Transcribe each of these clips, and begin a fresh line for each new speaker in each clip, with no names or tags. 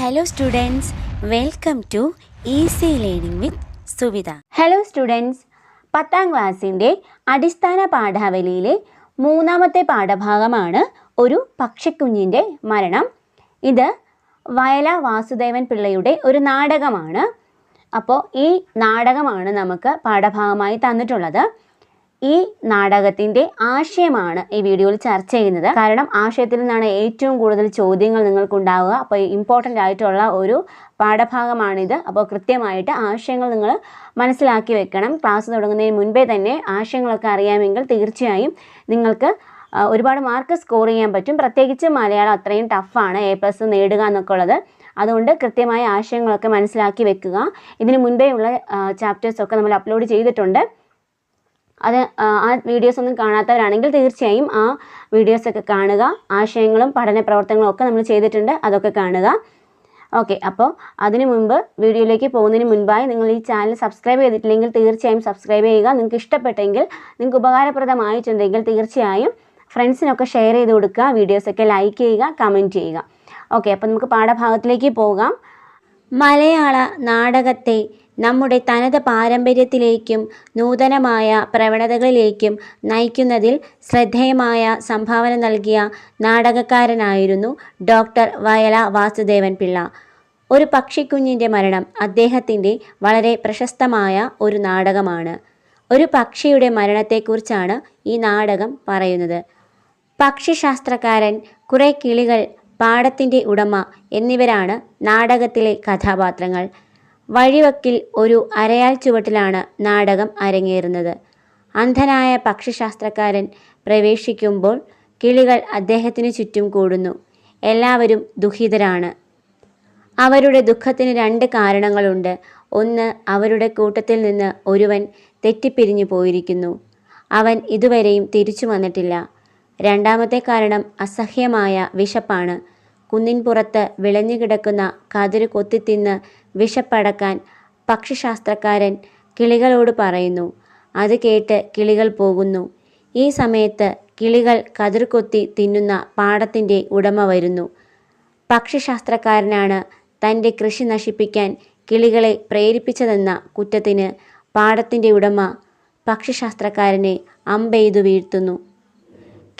Hello students welcome to easy learning with Suvitha hello students പത്താം ക്ലാസ്സിന്റെ അടിസ്ഥാന പാഠാവലിയിലെ മൂന്നാമത്തെ പാഠഭാഗമാണ് ഒരു പക്ഷിക്കുഞ്ഞിന്റെ മരണം. ഇത് വയല വാസുദേവൻ പിള്ളയുടെ ഒരു നാടകമാണ്. അപ്പോൾ ഈ നാടകമാണ് നമുക്ക് പാഠഭാഗമായി തന്നിട്ടുള്ളത്. ഈ നാടകത്തിന്റെ ആശയമാണ് ഈ വീഡിയോയിൽ ചർച്ച ചെയ്യുന്നത്. കാരണം ആശയത്തിൽ നിന്നാണ് ഏറ്റവും കൂടുതൽ ചോദ്യങ്ങൾ നിങ്ങൾക്ക് ഉണ്ടാവുക അപ്പോൾ ഇമ്പോർട്ടന്റ് ആയിട്ടുള്ള ഒരു പാഠഭാഗമാണിത്. അപ്പോൾ കൃത്യമായിട്ട് ആശയങ്ങൾ നിങ്ങൾ മനസ്സിലാക്കി വെക്കണം. ക്ലാസ് തുടങ്ങുന്നതിന് മുൻപേ തന്നെ ആശയങ്ങളൊക്കെ അറിയാമെങ്കിൽ തീർച്ചയായും നിങ്ങൾക്ക് ഒരുപാട് മാർക്ക് സ്കോർ ചെയ്യാൻ പറ്റും. പ്രത്യേകിച്ച് മലയാളം അത്രയും ടഫാണ് എ പ്ലസ് നേടുക എന്നൊക്കെ ഉള്ളത്. അതുകൊണ്ട് കൃത്യമായ ആശയങ്ങളൊക്കെ മനസ്സിലാക്കി വെക്കുക. ഇതിന് മുൻപേ ഉള്ള ചാപ്റ്റേഴ്സൊക്കെ നമ്മൾ അപ്ലോഡ് ചെയ്തിട്ടുണ്ട്. അത് ആ, വീഡിയോസ് ഒന്നും കാണാത്തവരാണെങ്കിൽ തീർച്ചയായും ആ വീഡിയോസൊക്കെ കാണുക. ആശയങ്ങളും പഠന പ്രവർത്തനങ്ങളും ഒക്കെ നമ്മൾ ചെയ്തിട്ടുണ്ട് അതൊക്കെ കാണുക. ഓക്കെ അപ്പോൾ അതിനു മുൻപ് വീഡിയോയിലേക്ക് പോകുന്നതിന് മുൻപായി നിങ്ങൾ ഈ ചാനൽ സബ്സ്ക്രൈബ് ചെയ്തിട്ടില്ലെങ്കിൽ തീർച്ചയായും സബ്സ്ക്രൈബ് ചെയ്യുക. നിങ്ങൾക്ക് ഇഷ്ടപ്പെട്ടെങ്കിൽ നിങ്ങൾക്ക് ഉപകാരപ്രദമായിട്ടുണ്ടെങ്കിൽ തീർച്ചയായും ഫ്രണ്ട്സിനൊക്കെ ഷെയർ ചെയ്ത് കൊടുക്കുക വീഡിയോസൊക്കെ ലൈക്ക് ചെയ്യുക കമന്റ് ചെയ്യുക. ഓക്കെ അപ്പോൾ നമുക്ക് പാഠഭാഗത്തിലേക്ക് പോകാം. മലയാള നാടകത്തെ നമ്മുടെ തനത് പാരമ്പര്യത്തിലേക്കും നൂതനമായ പ്രവണതകളിലേക്കും നയിക്കുന്നതിൽ ശ്രദ്ധേയമായ സംഭാവന നൽകിയ നാടകക്കാരനായിരുന്നു ഡോക്ടർ വയല വാസുദേവൻ പിള്ള. ഒരു പക്ഷിക്കുഞ്ഞിന്റെ മരണം അദ്ദേഹത്തിന്റെ വളരെ പ്രശസ്തമായ ഒരു നാടകമാണ്. ഒരു പക്ഷിയുടെ മരണത്തെക്കുറിച്ചാണ് ഈ നാടകം പറയുന്നത്. പക്ഷിശാസ്ത്രക്കാരൻ കുറേ കിളികൾ പാടത്തിന്റെ ഉടമ എന്നിവരാണ് നാടകത്തിലെ കഥാപാത്രങ്ങൾ. വഴിവക്കിൽ ഒരു അരയാൽ ചുവട്ടിലാണ് നാടകം അരങ്ങേറുന്നത്. അന്ധനായ പക്ഷിശാസ്ത്രക്കാരൻ പ്രവേശിക്കുമ്പോൾ കിളികൾ അദ്ദേഹത്തിന് ചുറ്റും കൂടുന്നു. എല്ലാവരും ദുഃഖിതരാണ്. അവരുടെ ദുഃഖത്തിന് രണ്ട് കാരണങ്ങളുണ്ട്. ഒന്ന് അവരുടെ കൂട്ടത്തിൽ നിന്ന് ഒരുവൻ തെറ്റിപ്പിരിഞ്ഞു പോയിരിക്കുന്നു. അവൻ ഇതുവരെയും തിരിച്ചു വന്നിട്ടില്ല. രണ്ടാമത്തെ കാരണം അസഹ്യമായ വിശപ്പാണ്. കുന്നിൻ പുറത്ത് വിളഞ്ഞു കിടക്കുന്ന കതിര് കൊത്തിത്തിന്ന് വിശപ്പടക്കാൻ പക്ഷിശാസ്ത്രക്കാരൻ കിളികളോട് പറയുന്നു. അത് കേട്ട് കിളികൾ പോകുന്നു. ഈ സമയത്ത് കിളികൾ കതിർക്കൊത്തി തിന്നുന്ന പാടത്തിന്റെ ഉടമ വരുന്നു. പക്ഷിശാസ്ത്രക്കാരനാണ് തന്റെ കൃഷി നശിപ്പിക്കാൻ കിളികളെ പ്രേരിപ്പിച്ചതെന്ന കുറ്റത്തിന് പാടത്തിന്റെ ഉടമ പക്ഷിശാസ്ത്രക്കാരനെ അമ്പെയ്തു വീഴ്ത്തുന്നു.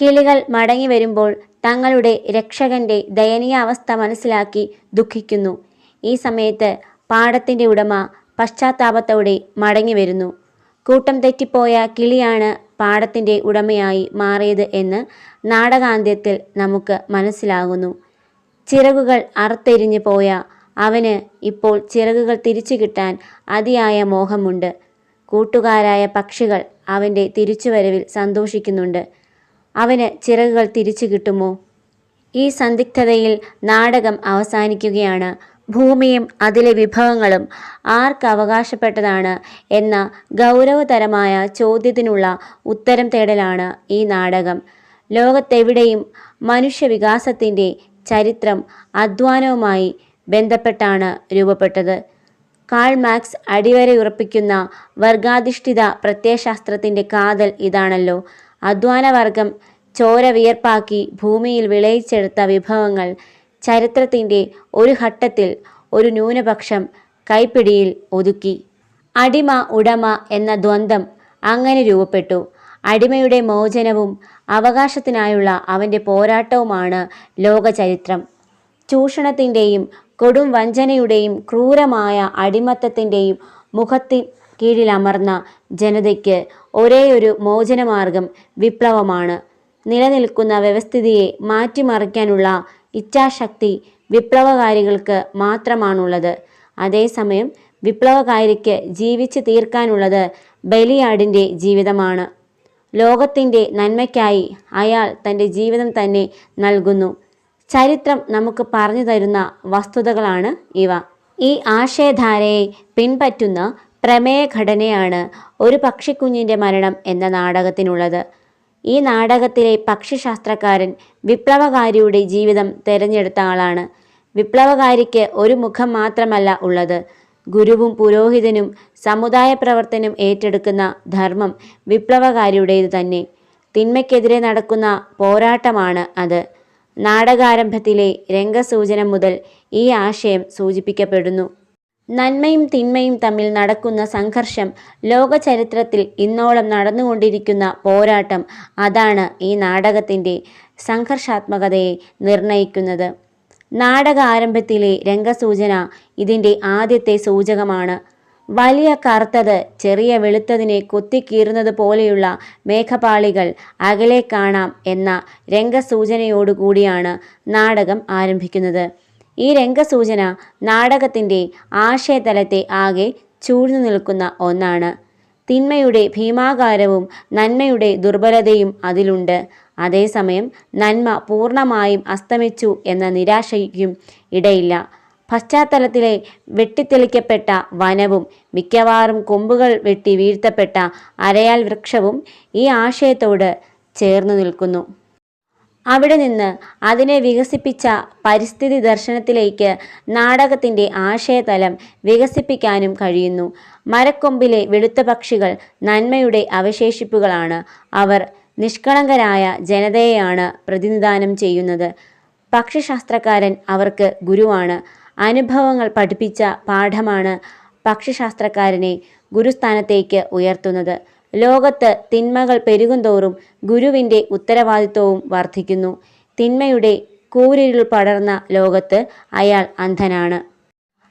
കിളികൾ മടങ്ങി വരുമ്പോൾ തങ്ങളുടെ രക്ഷകന്റെ ദയനീയ അവസ്ഥ മനസ്സിലാക്കി ദുഃഖിക്കുന്നു. ഈ സമയത്ത് പാടത്തിന്റെ ഉടമ പശ്ചാത്താപത്തോടെ മടങ്ങി വരുന്നു. കൂട്ടം തെറ്റിപ്പോയ കിളിയാണ് പാടത്തിന്റെ ഉടമയായി മാറിയത് എന്ന് നാടകാന്ത്യത്തിൽ നമുക്ക് മനസ്സിലാകുന്നു. ചിറകുകൾ അറുത്തെരിഞ്ഞു പോയ അവന് ഇപ്പോൾ ചിറകുകൾ തിരിച്ചു കിട്ടാൻ അതിയായ മോഹമുണ്ട്. കൂട്ടുകാരായ പക്ഷികൾ അവന്റെ തിരിച്ചുവരവിൽ സന്തോഷിക്കുന്നുണ്ട്. അവന് ചിറകുകൾ തിരിച്ചു കിട്ടുമോ? ഈ സന്ദിഗ്ധതയിൽ നാടകം അവസാനിക്കുകയാണ്. ഭൂമിയും അതിലെ വിഭവങ്ങളും ആർക്ക് അവകാശപ്പെട്ടതാണ് എന്ന ഗൗരവതരമായ ചോദ്യത്തിനുള്ള ഉത്തരം തേടലാണ് ഈ നാടകം. ലോകത്തെവിടെയും മനുഷ്യവികാസത്തിന്റെ ചരിത്രം അധ്വാനവുമായി ബന്ധപ്പെട്ടാണ് രൂപപ്പെട്ടത്. കാൾ മാക്സ് അടിവരയുറപ്പിക്കുന്ന വർഗാധിഷ്ഠിത പ്രത്യയശാസ്ത്രത്തിന്റെ കാതൽ ഇതാണല്ലോ. അധ്വാനവർഗം ചോര വിയർപ്പാക്കി ഭൂമിയിൽ വിളയിച്ചെടുത്ത വിഭവങ്ങൾ ചരിത്രത്തിന്റെ ഒരു ഘട്ടത്തിൽ ഒരു ന്യൂനപക്ഷം കൈപ്പിടിയിൽ ഒതുക്കി. അടിമ ഉടമ എന്ന ദ്വന്ദ്ം അങ്ങനെ രൂപപ്പെട്ടു. അടിമയുടെ മോചനവും അവകാശത്തിനായുള്ള അവന്റെ പോരാട്ടവുമാണ് ലോകചരിത്രം. ചൂഷണത്തിന്റെയും കൊടും വഞ്ചനയുടെയും ക്രൂരമായ അടിമത്തത്തിന്റെയും മുഖത്തിൻ കീഴിലമർന്ന ജനതയ്ക്ക് ഒരേയൊരു മോചനമാർഗം വിപ്ലവമാണ്. നിലനിൽക്കുന്ന വ്യവസ്ഥിതിയെ മാറ്റിമറിക്കാനുള്ള ഇച്ഛാശക്തി വിപ്ലവകാരികൾക്ക് മാത്രമാണുള്ളത്. അതേസമയം വിപ്ലവകാരിക്ക് ജീവിച്ചു തീർക്കാനുള്ളത് ബലിയാടിന്റെ ജീവിതമാണ്. ലോകത്തിന്റെ നന്മയ്ക്കായി അയാൾ തന്റെ ജീവിതം തന്നെ നൽകുന്നു. ചരിത്രം നമുക്ക് പറഞ്ഞു തരുന്ന വസ്തുതകളാണ് ഇവ. ഈ ആശയധാരയെ പിൻപറ്റുന്ന പ്രമേയഘടനയാണ് ഒരു പക്ഷിക്കുഞ്ഞിന്റെ മരണം എന്ന നാടകത്തിനുള്ളത്. ഈ നാടകത്തിലെ പക്ഷിശാസ്ത്രക്കാരൻ വിപ്ലവകാരിയുടെ ജീവിതം തെരഞ്ഞെടുത്ത ആളാണ്. വിപ്ലവകാരിക്ക് ഒരു മുഖം മാത്രമല്ല ഉള്ളത്. ഗുരുവും പുരോഹിതനും സമുദായ പ്രവർത്തനം ഏറ്റെടുക്കുന്ന ധർമ്മം വിപ്ലവകാരിയുടേത് തന്നെ. തിന്മയ്ക്കെതിരെ നടക്കുന്ന പോരാട്ടമാണ് അത്. നാടകാരംഭത്തിലെ രംഗസൂചന മുതൽ ഈ ആശയം സൂചിപ്പിക്കപ്പെടുന്നു. നന്മയും തിന്മയും തമ്മിൽ നടക്കുന്ന സംഘർഷം ലോകചരിത്രത്തിൽ ഇന്നോളം നടന്നുകൊണ്ടിരിക്കുന്ന പോരാട്ടം അതാണ് ഈ നാടകത്തിന്റെ സംഘർഷാത്മകതയെ നിർണയിക്കുന്നത്. നാടക ആരംഭത്തിലെ രംഗസൂചന ഇതിന്റെ ആദ്യത്തെ സൂചകമാണ്. വലിയ കറുത്തത് ചെറിയ വെളുത്തതിനെ കൊത്തിക്കീറുന്നത് പോലെയുള്ള മേഘപാളികൾ അകലെ കാണാം എന്ന രംഗസൂചനയോടുകൂടിയാണ് നാടകം ആരംഭിക്കുന്നത്. ഈ രംഗസൂചന നാടകത്തിന്റെ ആശയതലത്തെ ആകെ ചൂഴ്ന്നു നിൽക്കുന്ന ഒന്നാണ്. തിന്മയുടെ ഭീമാകാരവും നന്മയുടെ ദുർബലതയും അതിലുണ്ട്. അതേസമയം നന്മ പൂർണമായും അസ്തമിച്ചു എന്ന നിരാശയ്ക്കും ഇടയില്ല. പശ്ചാത്തലത്തിലെ വെട്ടിത്തെളിക്കപ്പെട്ട വനവും മിക്കവാറും കൊമ്പുകൾ വെട്ടി വീഴ്ത്തപ്പെട്ട അരയാൽ വൃക്ഷവും ഈ ആശയത്തോട് ചേർന്നു നിൽക്കുന്നു. അവിടെ നിന്ന് അതിനെ വികസിപ്പിച്ച പരിസ്ഥിതി ദർശനത്തിലേക്ക് നാടകത്തിന്റെ ആശയതലം വികസിപ്പിക്കാനും കഴിയുന്നു. മരക്കൊമ്പിലെ വെളുത്ത പക്ഷികൾ നന്മയുടെ അവശേഷിപ്പുകളാണ്. അവർ നിഷ്കളങ്കരായ ജനതയെയാണ് പ്രതിനിധാനം ചെയ്യുന്നത്. പക്ഷിശാസ്ത്രക്കാരൻ അവർക്ക് ഗുരുവാണ്. അനുഭവങ്ങൾ പഠിപ്പിച്ച പാഠമാണ് പക്ഷിശാസ്ത്രക്കാരനെ ഗുരുസ്ഥാനത്തേക്ക് ഉയർത്തുന്നത്. ലോകത്ത് തിന്മകൾ പെരുകുന്തോറും ഗുരുവിന്റെ ഉത്തരവാദിത്വവും വർദ്ധിക്കുന്നു. തിന്മയുടെ കൂരിരുൾ പടർന്ന ലോകത്ത് അയാൾ അന്ധനാണ്.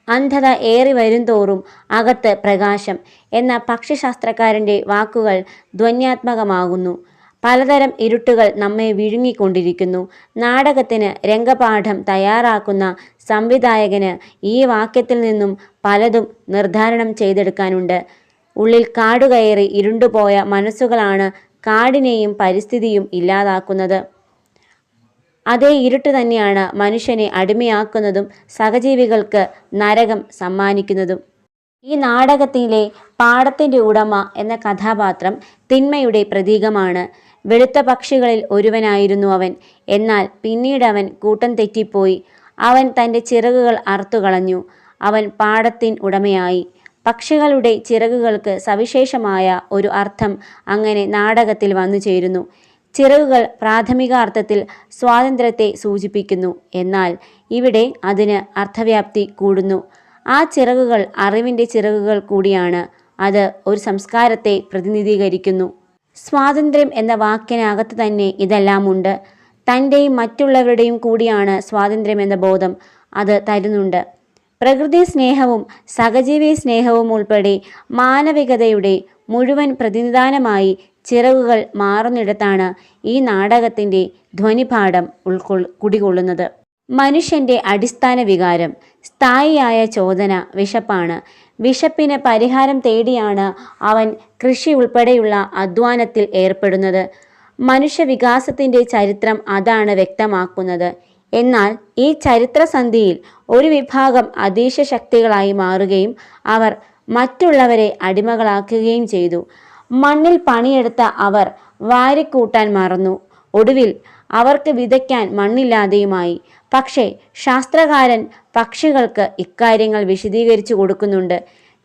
അന്ധത ഏറി വരുംതോറും അകത്ത് പ്രകാശം എന്ന പക്ഷിശാസ്ത്രക്കാരന്റെ വാക്കുകൾ ധ്വന്യാത്മകമാകുന്നു. പലതരം ഇരുട്ടുകൾ നമ്മെ വിഴുങ്ങിക്കൊണ്ടിരിക്കുന്നു. നാടകത്തിന് രംഗപാഠം തയ്യാറാക്കുന്ന സംവിധായകന് ഈ വാക്യത്തിൽ നിന്നും പലതും നിർദ്ധാരണം ചെയ്തെടുക്കാനുണ്ട്. ഉള്ളിൽ കാടുകയറി ഇരുണ്ടുപോയ മനസ്സുകളാണ് കാടിനെയും പരിസ്ഥിതിയും ഇല്ലാതാക്കുന്നത്. അതേ ഇരുട്ട് തന്നെയാണ് മനുഷ്യനെ അടിമയാക്കുന്നതും സഹജീവികൾക്ക് നരകം സമ്മാനിക്കുന്നതും. ഈ നാടകത്തിലെ പാടത്തിന്റെ ഉടമ എന്ന കഥാപാത്രം തിന്മയുടെ പ്രതീകമാണ്. വെളുത്ത പക്ഷികളിൽ ഒരുവനായിരുന്നു അവൻ. എന്നാൽ പിന്നീട് അവൻ കൂട്ടം തെറ്റിപ്പോയി. അവൻ തന്റെ ചിറകുകൾ അറുത്തുകളഞ്ഞു. അവൻ പാടത്തിൻ ഉടമയായി. പക്ഷികളുടെ ചിറകുകൾക്ക് സവിശേഷമായ ഒരു അർത്ഥം അങ്ങനെ നാടകത്തിൽ വന്നു ചേരുന്നു. ചിറകുകൾ പ്രാഥമിക അർത്ഥത്തിൽ സ്വാതന്ത്ര്യത്തെ സൂചിപ്പിക്കുന്നു. എന്നാൽ ഇവിടെ അതിന് അർത്ഥവ്യാപ്തി കൂടുന്നു. ആ ചിറകുകൾ അറിവിന്റെ ചിറകുകൾ കൂടിയാണ്. അത് ഒരു സംസ്കാരത്തെ പ്രതിനിധീകരിക്കുന്നു. സ്വാതന്ത്ര്യം എന്ന വാക്കിനകത്ത് തന്നെ ഇതെല്ലാമുണ്ട് തന്റെയും മറ്റുള്ളവരുടെയും കൂടിയാണ് സ്വാതന്ത്ര്യം എന്ന ബോധം അത് തരുന്നുണ്ട്. പ്രകൃതി സ്നേഹവും സഹജീവി സ്നേഹവും ഉൾപ്പെടെ മാനവികതയുടെ മുഴുവൻ പ്രതിനിധാനമായി ചിറകുകൾ മാറുന്നിടത്താണ് ഈ നാടകത്തിന്റെ ധ്വനിപാഠം ഉൾക്കൊ കുടികൊള്ളുന്നത്. മനുഷ്യന്റെ അടിസ്ഥാന വികാരം സ്ഥായിയായ ചോദന വിശപ്പാണ്. വിശപ്പിന് പരിഹാരം തേടിയാണ് അവൻ കൃഷി ഉൾപ്പെടെയുള്ള അധ്വാനത്തിൽ ഏർപ്പെടുന്നത്. മനുഷ്യ വികാസത്തിന്റെ ചരിത്രം അതാണ് വ്യക്തമാക്കുന്നത്. എന്നാൽ ഈ ചരിത്രസന്ധിയിൽ ഒരു വിഭാഗം അതീശ ശക്തികളായി മാറുകയും അവർ മറ്റുള്ളവരെ അടിമകളാക്കുകയും ചെയ്തു. മണ്ണിൽ പണിയെടുത്ത അവർ വാരിക്കൂട്ടാൻ മറന്നു. ഒടുവിൽ അവർക്ക് വിതയ്ക്കാൻ മണ്ണില്ലാതെയുമായി. പക്ഷേ ശാസ്ത്രകാരൻ പക്ഷികൾക്ക് ഇക്കാര്യങ്ങൾ വിശദീകരിച്ചു കൊടുക്കുന്നുണ്ട്.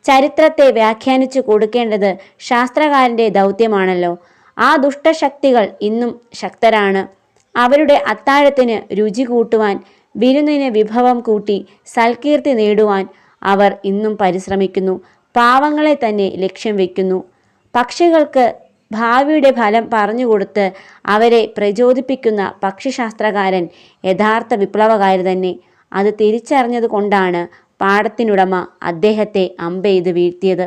ചരിത്രത്തെ വ്യാഖ്യാനിച്ചു കൊടുക്കേണ്ടത് ശാസ്ത്രകാരന്റെ ദൗത്യമാണല്ലോ. ആ ദുഷ്ടശക്തികൾ ഇന്നും ശക്തരാണ്. അവരുടെ അത്താഴത്തിന് രുചി കൂട്ടുവാൻ വിരുന്നിന് വിഭവം കൂട്ടി സൽകീർത്തി നേടുവാൻ അവർ ഇന്നും പരിശ്രമിക്കുന്നു. പാവങ്ങളെ തന്നെ ലക്ഷ്യം വയ്ക്കുന്നു പക്ഷികൾക്ക് ഭാവിയുടെ ഫലം പറഞ്ഞുകൊടുത്ത് അവരെ പ്രചോദിപ്പിക്കുന്ന പക്ഷിശാസ്ത്രകാരൻ യഥാർത്ഥ വിപ്ലവകാരി തന്നെ. അത് തിരിച്ചറിഞ്ഞതുകൊണ്ടാണ് പാടത്തിനുടമ അദ്ദേഹത്തെ അമ്പെയ്ത് വീഴ്ത്തിയത്.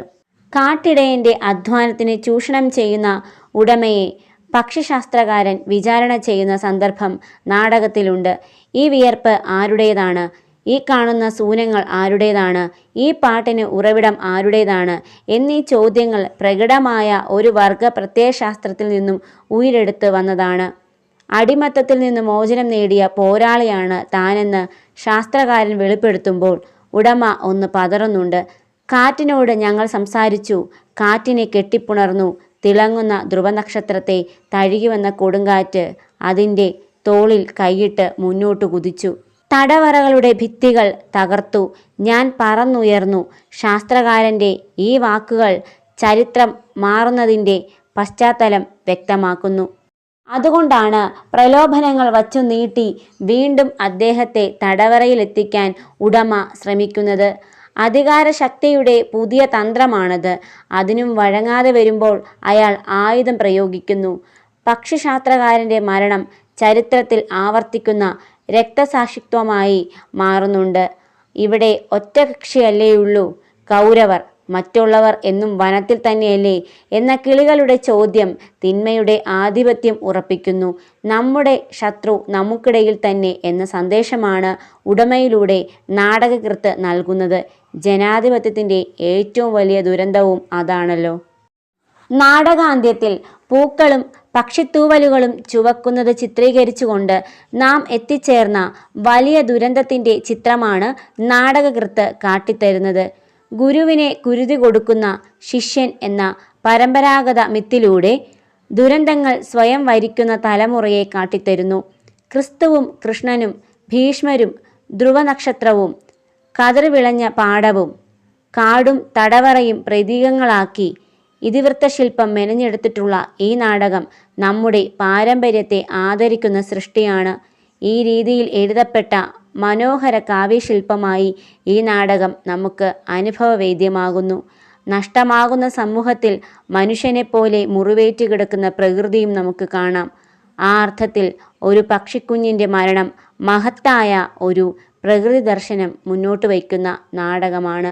കാട്ടിടയന്റെ അധ്വാനത്തിന് ചൂഷണം ചെയ്യുന്ന ഉടമയെ പക്ഷിശാസ്ത്രകാരൻ വിചാരണ ചെയ്യുന്ന സന്ദർഭം നാടകത്തിലുണ്ട്. ഈ വിയർപ്പ് ആരുടേതാണ്? ഈ കാണുന്ന സൂനങ്ങൾ ആരുടേതാണ്? ഈ പാട്ടിന് ഉറവിടം ആരുടേതാണ്? എന്നീ ചോദ്യങ്ങൾ പ്രകടമായ ഒരു വർഗ പ്രത്യയശാസ്ത്രത്തിൽ നിന്നും ഉയരെടുത്ത് വന്നതാണ്. അടിമത്തത്തിൽ നിന്ന് മോചനം നേടിയ പോരാളിയാണ് താനെന്ന് ശാസ്ത്രകാരൻ വെളിപ്പെടുത്തുമ്പോൾ ഉടമ ഒന്ന് പതറുന്നുണ്ട്. കാറ്റിനോട് ഞങ്ങൾ സംസാരിച്ചു. കാറ്റിനെ കെട്ടിപ്പുണർന്നു. തിളങ്ങുന്ന ധ്രുവനക്ഷത്രത്തെ തഴുകി വന്ന കൊടുങ്കാറ്റ് അതിന്റെ തോളിൽ കൈയിട്ട് മുന്നോട്ട് കുതിച്ചു. തടവറകളുടെ ഭിത്തികൾ തകർത്തു. ഞാൻ പറന്നുയർന്നു. ശാസ്ത്രകാരന്റെ ഈ വാക്കുകൾ ചരിത്രം മാറുന്നതിന്റെ പശ്ചാത്തലം വ്യക്തമാക്കുന്നു. അതുകൊണ്ടാണ് പ്രലോഭനങ്ങൾ വച്ചു നീട്ടി വീണ്ടും അദ്ദേഹത്തെ തടവറയിലെത്തിക്കാൻ ഉടമ ശ്രമിക്കുന്നത്. അധികാരശക്തിയുടെ പുതിയ തന്ത്രമാണത്. അതിനും വഴങ്ങാതെ വരുമ്പോൾ അയാൾ ആയുധം പ്രയോഗിക്കുന്നു. പക്ഷിശാസ്ത്രകാരന്റെ മരണം ചരിത്രത്തിൽ ആവർത്തിക്കുന്ന രക്തസാക്ഷിത്വമായി മാറുന്നുണ്ട്. ഇവിടെ ഒറ്റകക്ഷിയല്ലേയുള്ളൂ കൗരവർ. മറ്റുള്ളവർ എന്നും വനത്തിൽ തന്നെയല്ലേ? എന്ന കിളികളുടെ ചോദ്യം തിന്മയുടെ ആധിപത്യം ഉറപ്പിക്കുന്നു. നമ്മുടെ ശത്രു നമുക്കിടയിൽ തന്നെ എന്ന സന്ദേശമാണ് ഉടമയിലൂടെ നാടകകൃത്ത് നൽകുന്നത്. ജനാധിപത്യത്തിന്റെ ഏറ്റവും വലിയ ദുരന്തവും അതാണല്ലോ. നാടകാന്ത്യത്തിൽ പൂക്കളും പക്ഷിത്തൂവലുകളും ചുവക്കുന്നത് ചിത്രീകരിച്ചുകൊണ്ട് നാം എത്തിച്ചേർന്ന വലിയ ദുരന്തത്തിന്റെ ചിത്രമാണ് നാടകകൃത്ത് കാട്ടിത്തരുന്നത്. ഗുരുവിനെ കുരുതി കൊടുക്കുന്ന ശിഷ്യൻ എന്ന പരമ്പരാഗത മിത്തിലൂടെ ദുരന്തങ്ങൾ സ്വയം വരിക്കുന്ന തലമുറയെ കാട്ടിത്തരുന്നു. ക്രിസ്തുവും കൃഷ്ണനും ഭീഷ്മരും ധ്രുവനക്ഷത്രവും കതിർവിളഞ്ഞ പാടവും കാടും തടവറയും പ്രതീകങ്ങളാക്കി ഇതിവൃത്തശില്പം മെനഞ്ഞെടുത്തിട്ടുള്ള ഈ നാടകം നമ്മുടെ പാരമ്പര്യത്തെ ആദരിക്കുന്ന സൃഷ്ടിയാണ്. ഈ രീതിയിൽ എഴുതപ്പെട്ട മനോഹര കാവ്യശില്പമായി ഈ നാടകം നമുക്ക് അനുഭവവേദ്യമാകുന്നു. നഷ്ടമാകുന്ന സമൂഹത്തിൽ മനുഷ്യനെപ്പോലെ മുറിവേറ്റ് കിടക്കുന്ന പ്രകൃതിയും നമുക്ക് കാണാം. ആ അർത്ഥത്തിൽ ഒരു പക്ഷിക്കുഞ്ഞിന്റെ മരണം മഹത്തായ ഒരു പ്രകൃതി ദർശനം മുന്നോട്ട് വയ്ക്കുന്ന നാടകമാണ്.